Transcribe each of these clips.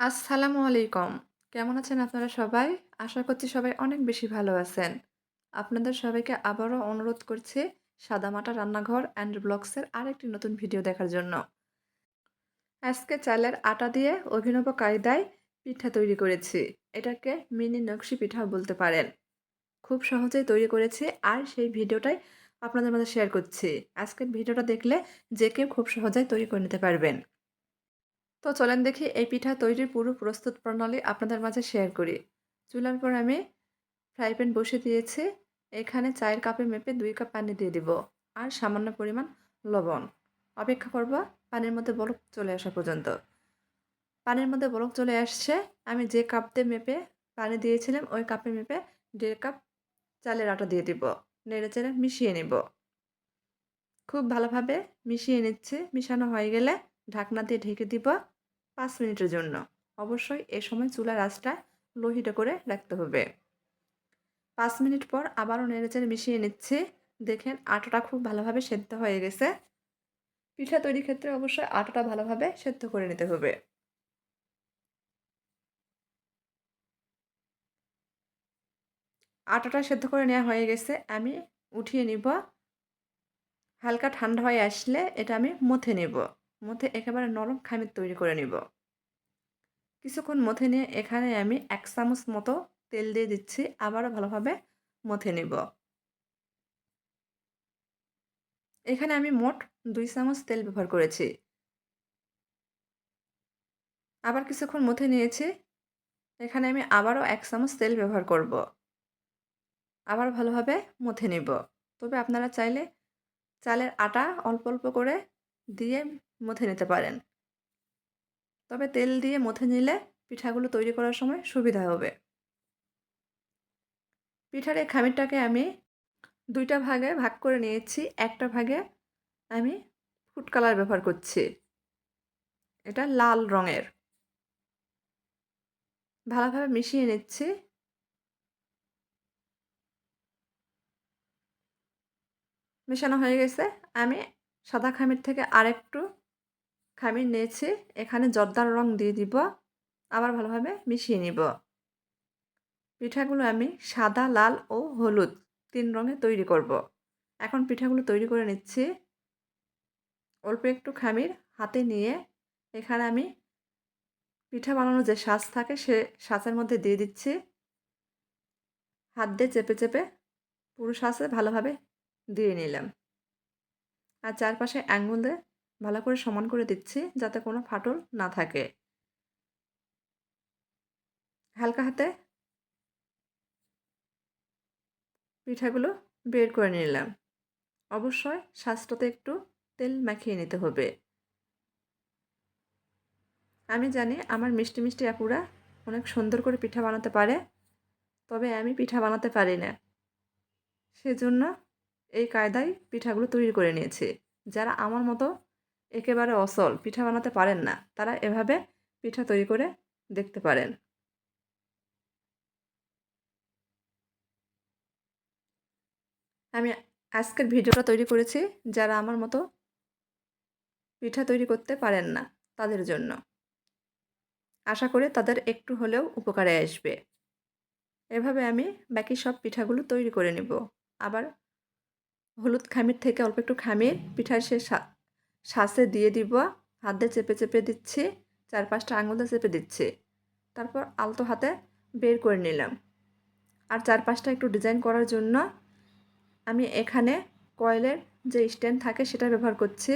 আসসালামু আলাইকুম। কেমন আছেন আপনারা সবাই? আশা করছি সবাই অনেক বেশি ভালো আছেন। আপনাদের সবাইকে আবারও অনুরোধ করছি সাদামাটা রান্নাঘর অ্যান্ড ব্লগসের আরেকটি নতুন ভিডিও দেখার জন্য। আজকে চালের আটা দিয়ে অভিনব কায়দায় পিঠা তৈরি করেছি। এটাকে মিনি নকশি পিঠা বলতে পারেন। খুব সহজেই তৈরি করেছি আর সেই ভিডিওটাই আপনাদের মাঝে শেয়ার করছি। আজকের ভিডিওটা দেখলে যে কেউ খুব সহজেই তৈরি করে নিতে পারবেন। তো চলেন দেখি এই পিঠা তৈরির পুরো প্রস্তুত প্রণালী আপনাদের মাঝে শেয়ার করি। চুলার পর আমি ফ্রাই প্যান বসে দিয়েছি। এখানে চায়ের কাপে মেপে দুই কাপ পানি দিয়ে দিব আর সামান্য পরিমাণ লবণ। অপেক্ষা করব পানির মধ্যে বরফ চলে আসা পর্যন্ত। পানির মধ্যে বরফ চলে আসছে। আমি যে কাপ দিয়ে মেপে পানি দিয়েছিলাম, ওই কাপে মেপে দেড় কাপ চালের আটা দিয়ে দিব। নেড়ে চেড়ে মিশিয়ে নেব। খুব ভালোভাবে মিশিয়ে নিচ্ছে। মিশানো হয়ে গেলে ঢাকনা দিয়ে ঢেকে দিব। পাঁচ মিনিটের জন্য। অবশ্যই এ সময় চুলার আঁচটা লোহিটা করে রাখতে হবে। পাঁচ মিনিট পর আবারও নেড়েচেড়ে মিশিয়ে নিচ্ছি। দেখেন আটাটা খুব ভালোভাবে সেদ্ধ হয়ে গেছে। পিঠা তৈরির ক্ষেত্রে অবশ্যই আটাটা ভালোভাবে সেদ্ধ করে নিতে হবে। আটাটা সেদ্ধ করে নেওয়া হয়ে গেছে। আমি উঠিয়ে নিব। হালকা ঠান্ডা হয়ে আসলে এটা আমি মথে নেব। মধ্যে একেবারে নরম খামির তৈরি করে নিব। কিছুক্ষণ মথে নিয়ে এখানে আমি এক চামচ মতো তেল দিয়ে দিচ্ছি, আবারও ভালোভাবে মথে নিব। এখানে আমি মোট দুই চামচ তেল ব্যবহার করেছি। আবার কিছুক্ষণ মথে নিয়েছি, এখানে আমি আবারও এক চামচ তেল ব্যবহার করব। আবার ভালোভাবে মথে নিব। তবে আপনারা চাইলে চালের আটা অল্প অল্প করে দিয়ে মথে নিতে পারেন। তবে তেল দিয়ে মথে নিলে পিঠাগুলো তৈরি করার সময় সুবিধা হবে। পিঠার এই খামিরটাকে আমি দুইটা ভাগে ভাগ করে নিয়েছি। একটা ভাগে আমি ফুড কালার ব্যবহার করছি। এটা লাল রঙের। ভালোভাবে মিশিয়ে নিচ্ছি। মেশানো হয়ে গেছে। আমি সাদা খামির থেকে আরেকটু খামির নিয়েছি এখানে জর্দার রং দিয়ে দিব, আবার ভালোভাবে মিশিয়ে নিব। পিঠাগুলো আমি সাদা, লাল ও হলুদ তিন রঙে তৈরি করব। এখন পিঠাগুলো তৈরি করে নিচ্ছি। অল্প একটু খামির হাতে নিয়ে এখানে আমি পিঠা বানানোর যে সাজ থাকে সে সাজের মধ্যে দিয়ে দিচ্ছি। হাত দিয়ে চেপে চেপে পুরো সাজে ভালোভাবে দিয়ে নিলাম। আর চারপাশে অ্যাঙ্গুল দিয়ে ভালো করে সমান করে দিচ্ছি যাতে কোনো ফাটল না থাকে। হালকা হাতে পিঠাগুলো বের করে নিলাম। অবশ্যই শ্বাসটাতে একটু তেল মাখিয়ে নিতে হবে। আমি জানি আমার মিষ্টি মিষ্টি আপুরা অনেক সুন্দর করে পিঠা বানাতে পারে, তবে আমি পিঠা বানাতে পারি না। সেজন্য এই কায়দায় পিঠাগুলো তৈরি করে নিয়েছি। যারা আমার মতো একেবারে অসল পিঠা বানাতে পারেন না, তারা এভাবে পিঠা তৈরি করে দেখতে পারেন। আমি আজকের ভিডিওটা তৈরি করেছি যারা আমার মতো পিঠা তৈরি করতে পারেন না তাদের জন্য। আশা করে তাদের একটু হলেও উপকারে আসবে। এভাবে আমি বাকি সব পিঠাগুলো তৈরি করে নেব। আবার হলুদ খামির থেকে অল্প একটু খামির, পিঠার সে শ্বাসে দিয়ে দিব। হাত চেপে চেপে দিচ্ছি চার পাঁচটা দিয়ে চেপে দিচ্ছি। তারপর আলতো হাতে বের করে নিলাম। আর চার পাঁচটা একটু ডিজাইন করার জন্য আমি এখানে কয়েলের যে স্ট্যান্ড থাকে সেটা ব্যবহার করছি।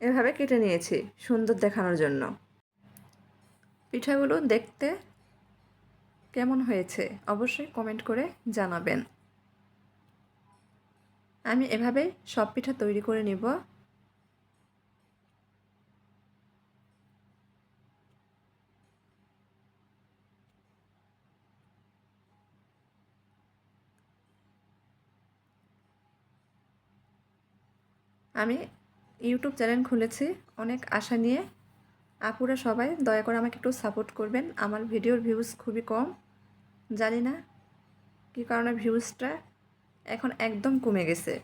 এভাবে কেটে নিয়েছি সুন্দর দেখানোর জন্য। পিঠাগুলো দেখতে কেমন হয়েছে অবশ্যই কমেন্ট করে জানাবেন। আমি এভাবেই সব পিঠা তৈরি করে নিব। আমি ইউটিউব চ্যানেল খুলেছি, অনেক আশা নিয়ে। আপুরা সবাই দয়া করে আমাকে একটু সাপোর্ট করবেন। আমার ভিডিওর ভিউজ খুবই কম। জানি না কী কারণে ভিউজটা এখন একদম কমে গেছে।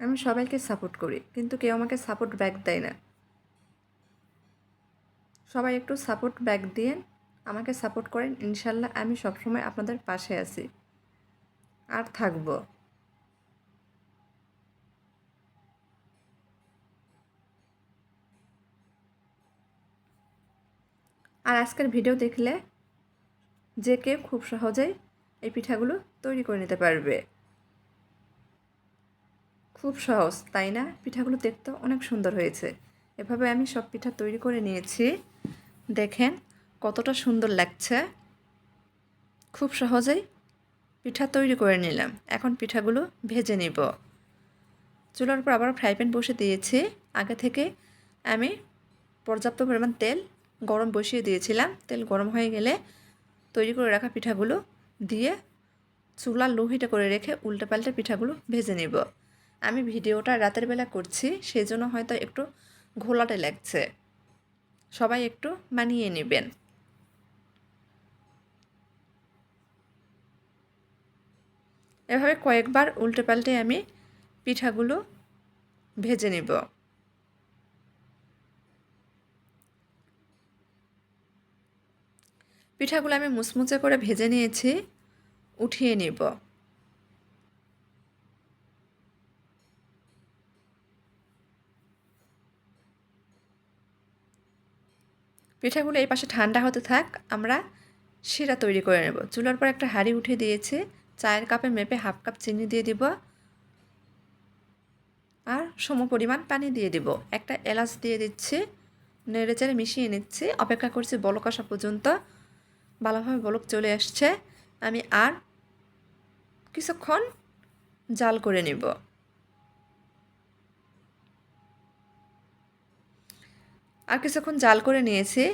আমি সবাইকে সাপোর্ট করি, কিন্তু কেউ আমাকে সাপোর্ট ব্যাক দেয় না। সবাই একটু সাপোর্ট ব্যাক দিয়েন, আমাকে সাপোর্ট করেন, ইনশাল্লাহ আমি সবসময় আপনাদের পাশে আছি। আর থাকব। আর আজকের ভিডিও দেখলে যে কেউ খুব সহজেই এই পিঠাগুলো তৈরি করে নিতে পারবে। খুব সহজ, তাই না? পিঠাগুলো দেখতে অনেক সুন্দর হয়েছে। এভাবে আমি সব পিঠা তৈরি করে নিয়েছি। দেখেন কতটা সুন্দর লাগছে। খুব সহজেই পিঠা তৈরি করে নিলাম। এখন পিঠাগুলো ভেজে নিব। চুলার উপর আবার ফ্রাই প্যান বসে দিয়েছি। আগে থেকে আমি পর্যাপ্ত পরিমাণ তেল গরম বসিয়ে দিয়েছিলাম। তেল গরম হয়ে গেলে তৈরি করে রাখা পিঠাগুলো দিয়ে চুলা লোহিটা করে রেখে উল্টে পাল্টে পিঠাগুলো ভেজে নেব। আমি ভিডিওটা রাতের বেলা করছি সেই জন্য হয়তো একটু ঘোলাটে লাগছে। সবাই একটু মানিয়ে নেবেন। এভাবে কয়েকবার উল্টে পাল্টে আমি পিঠাগুলো ভেজে নেব। পিঠাগুলো আমি মুচমুচে করে ভেজে নিয়েছি, উঠিয়ে নিব। পিঠাগুলো এই পাশে ঠান্ডা হতে থাক, আমরা শিরা তৈরি করে নেব। চুলার পর একটা হাঁড়ি উঠে দিয়েছে, চায়ের কাপে মেপে হাফ কাপ চিনি দিয়ে দিব। আর সম পরিমাণ পানি দিয়ে দিব। একটা এলাচ দিয়ে দিচ্ছি নেড়ে চেড়ে মিশিয়ে নিচ্ছি। অপেক্ষা করছি বলক আসা পর্যন্ত। ভালোভাবে বলক চলে আসছে, আমি আর কিছুক্ষণ জাল করে নেব। আর কিছুক্ষণ জাল করে নিয়েছি,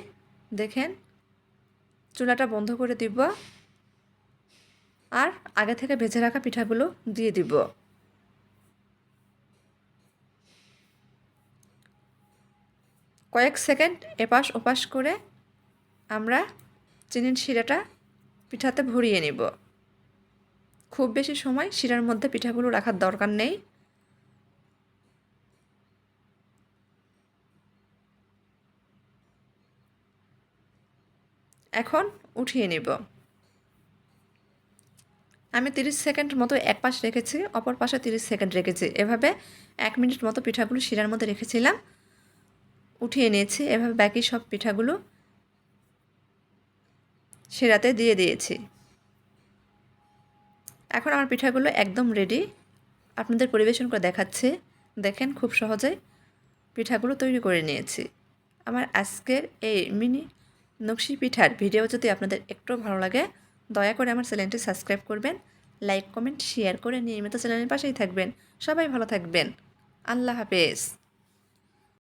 দেখেন, চুলাটা বন্ধ করে দিব আর আগে থেকে ভেজে রাখা পিঠাগুলো দিয়ে দিব। কয়েক সেকেন্ড এপাশ ওপাশ করে আমরা চিনির শিরাটা পিঠাতে ভরিয়ে নেব। খুব বেশি সময় শিরার মধ্যে পিঠাগুলো রাখার দরকার নেই। এখন উঠিয়ে নেব। আমি 30 সেকেন্ড মতো এক পাশ রেখেছি, অপর পাশে 30 সেকেন্ড রেখেছি। এভাবে এক মিনিট মতো পিঠাগুলো শিরার মধ্যে রেখেছিলাম। উঠিয়ে নিয়েছি, এভাবে বাকি সব পিঠাগুলো শিরাতে দিয়ে দিয়েছি। এখন আমার পিঠাগুলো একদম রেডি আপনাদের পরিবেশন করে দেখাচ্ছে। দেখেন খুব সহজে পিঠাগুলো তৈরি করে নিয়েছি। আমার আজকের এই মিনি নকশি পিঠার ভিডিও যদি আপনাদের একটু ভালো লাগে, দয়া করে আমার চ্যানেলটি সাবস্ক্রাইব করবেন লাইক কমেন্ট শেয়ার করে নিয়মিত চ্যানেলের পাশেই থাকবেন। সবাই ভালো থাকবেন। আল্লাহ হাফেজ।